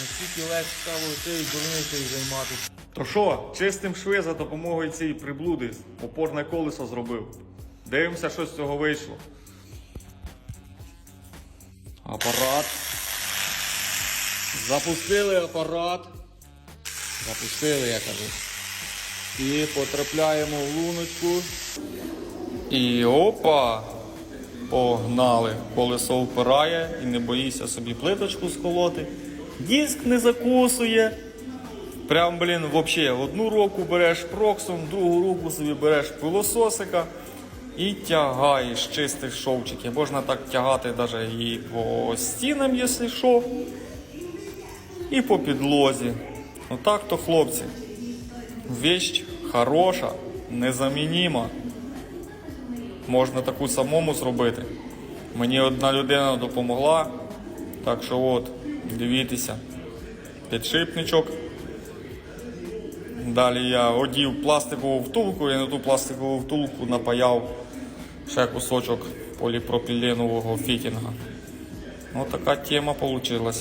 Наскільки легше стало цією дурницею займатися. То що, чистим шви за допомогою цієї приблуди опорне колесо зробив. Дивимося, що з цього вийшло. Апарат. Запустили апарат. Запустили, я кажу. І потрапляємо в луночку. І опа! Погнали. Колесо впирає і не боїся собі плиточку сколоти. Диск не закусує. Прям, блін, вообще, одну руку береш проксом, другу руку собі береш пилососика і тягаєш чистих шовчиків. Можна так тягати навіть і по стінам, якщо що, і по підлозі. Отак то, хлопці. Вещь хороша, незамініма. Можна таку самому зробити. Мені одна людина допомогла. Так що от, дивіться, підшипничок. Далі я одів пластикову втулку і на ту пластикову втулку напаяв ще кусочок поліпропіленового фітінга. Ось така тема вийшла.